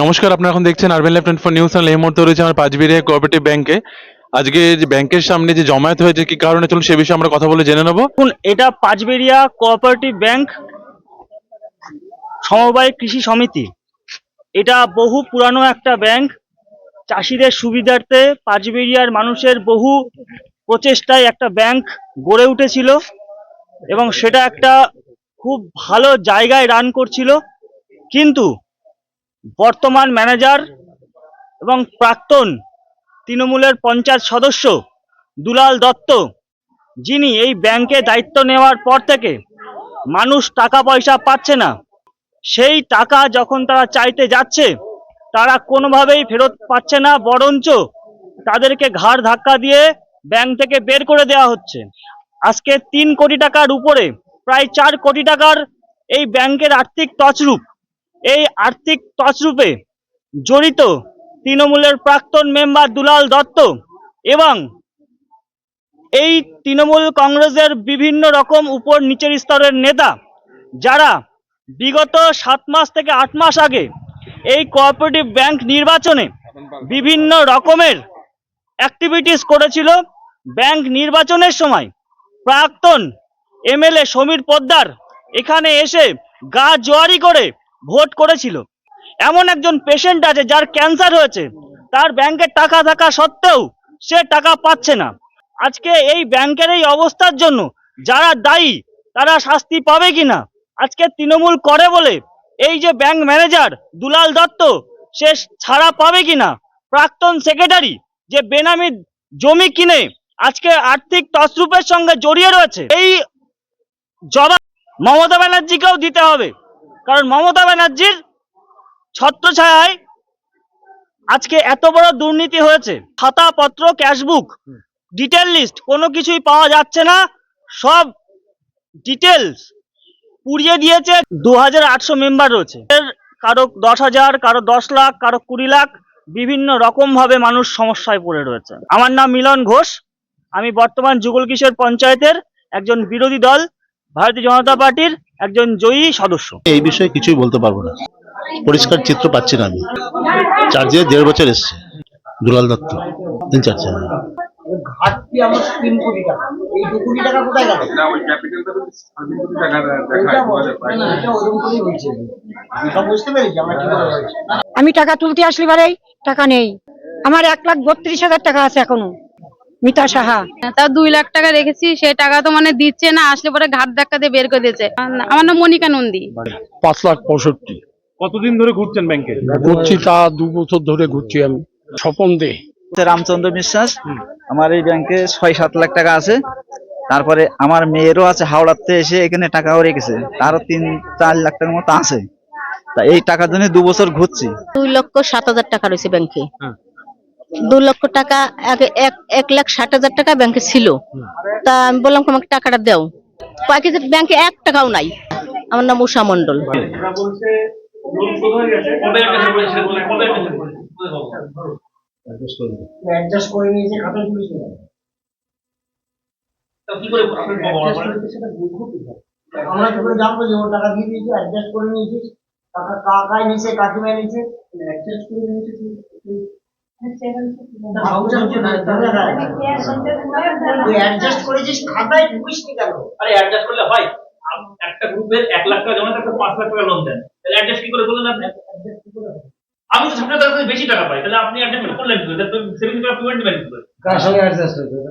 নমস্কার, আপনারা এখন দেখছেন urban lab twenty four news channel এই মুহূর্তে রয়েছে আমার পাঁচবিড়িয়া কোঅপারেটিভ ব্যাংকে আজকে যে ব্যাংকের সামনে যে জমায়েত হয়েছে, কি কারণে চলুন সে বিষয়ে আমরা কথা বলে জেনে নেব। এটা পাঁচবেড়িয়া কোঅপারেটিভ ব্যাংক সমবায় কৃষি সমিতি। এটা বহু পুরানো একটা ব্যাংক। চাষিদের সুবিধার্থে পাঁচবেড়িয়ার মানুষের বহু প্রচেষ্টায় একটা ব্যাংক গড়ে উঠেছিল এবং সেটা একটা খুব ভালো জায়গায় রান করছিল। কিন্তু বর্তমান ম্যানেজার এবং প্রাক্তন তৃণমূলের পঞ্চায়েত সদস্য দুলাল দত্ত, যিনি এই ব্যাংকে দায়িত্ব নেওয়ার পর থেকে মানুষ টাকা পয়সা পাচ্ছে না। সেই টাকা যখন তারা চাইতে যাচ্ছে, তারা কোনোভাবেই ফেরত পাচ্ছে না, বরঞ্চ তাদেরকে ঘাড় ধাক্কা দিয়ে ব্যাংক থেকে বের করে দেওয়া হচ্ছে। আজকে তিন কোটি টাকার উপরে, প্রায় চার কোটি টাকার এই ব্যাংকের আর্থিক তছরূপ এই আর্থিক তছরূপে জড়িত তৃণমূলের প্রাক্তন মেম্বার দুলাল দত্ত এবং এই তৃণমূল কংগ্রেসের বিভিন্ন রকম উপর নিচের স্তরের নেতা যারা বিগত সাত মাস থেকে আট মাস আগে এই কোঅপারেটিভ ব্যাংক নির্বাচনে বিভিন্ন রকমের অ্যাক্টিভিটিস করেছিল। ব্যাংক নির্বাচনের সময় প্রাক্তন এমএলএ সমীর পোদ্দার এখানে এসে গা জোয়ারি করে ভোট করেছিল। এমন একজন পেশেন্ট আছে যার ক্যান্সার হয়েছে। তার ব্যাংকের টাকা থাকা সত্ত্বেও সে টাকা পাচ্ছে না। আজকে এই ব্যাংকের এই অবস্থার জন্য যারা দায়ী, তারা শাস্তি পাবে কিনা? আজকে তৃণমূল করে বলে এই যে ব্যাংক ম্যানেজার দুলাল দত্ত, সে ছাড়া পাবে কিনা? প্রাক্তন সেক্রেটারি যে বেনামি জমি কিনে আজকে আর্থিক তসরূপের সঙ্গে জড়িয়ে রয়েছে, এই জবাব মমতা ব্যানার্জিকেও দিতে হবে। কারণ মমতা ব্যানার্জির ছত্রছায়ায় আজকে এত বড় দুর্নীতি হয়েছে। খাতাপত্র ক্যাশবুক ডিটেল লিস্ট কোনো কিছুই পাওয়া যাচ্ছে না। সব ডিটেলস পুড়িয়ে দিয়েছে। দু হাজার আটশো মেম্বার রয়েছে। এর কারও দশ হাজার কারও দশ লাখ কারও কুড়ি লাখ বিভিন্ন রকম ভাবে মানুষ সমস্যায় পড়ে রয়েছে। আমার নাম মিলন ঘোষ। আমি বর্তমান যুগল কিশোর পঞ্চায়েতের একজন বিরোধী দল। ভারতীয় জনতা পার্টির একজন জয়ী সদস্য। এই বিষয়ে কিছুই বলতে পারব না। পরিষ্কার চিত্র পাচ্ছি না আমি। চার্জে দেড় বছর এসছে। দুলাল দত্ত তিন চার আমি টাকা তুলতে আসলে পারেই টাকা নেই। আমার এক লাখ বত্রিশ হাজার টাকা আছে এখনও। মিতা সাহা। তা দুই লাখ টাকা রেখেছি সেই টাকা তো মানে দিচ্ছে না আসলে পরে ঘাট ধাক্কা দিয়ে বের করে দিয়েছে। আমার নাম মনিকা নন্দী। পাঁচ লাখ পঁয়ষট্টি। কতদিন ধরে ঘুরছেন ব্যাংকে? ঘুরছি তা দু বছর ধরে ঘুরছি আমি। স্বপন দে। রামচন্দ্র বিশ্বাস। আমার এই ব্যাংকে ছয় সাত লাখ টাকা আছে। তারপরে আমার মেয়েরও আছে হাওড়াতে এসে এখানে টাকাও রেখেছে। তারও তিন চার লাখ টাকার মতো আছে। তা এই টাকার জন্য দু বছর ঘুরছি। দুই লক্ষ সাত হাজার টাকা রয়েছে ব্যাংকে। দু লক্ষ টাকা আগে এক এক লাখ ষাট হাজার টাকা ব্যাংকে ছিল। তা আমি বললাম আমাকে টাকাটা দাও। কয়েক ব্যাংকে এক টাকাও নাই। আমার নাম উষা মন্ডল আমরা কি করে জানব যে ও টাকা দিয়ে দিয়েছে অ্যাডজাস্ট করে নিয়েছিস টাকা কাকায় নিয়েছে কাকিমায় নিয়েছে অ্যাডজাস্ট করে নিয়েছে হয়। একটা গ্রুপের এক লাখ টাকা জমা থাকতে পাঁচ লাখ টাকা লোন দেন। তাহলে অ্যাডজাস্ট কি করে বললেন আপনি? আমি তো আপনার কাছে বেশি টাকা পাই। তাহলে আপনি অ্যাডজাস্ট করলেন কি করে সেভিংস করে পেমেন্ট কার সঙ্গে অ্যাডজাস্ট হয়েছে?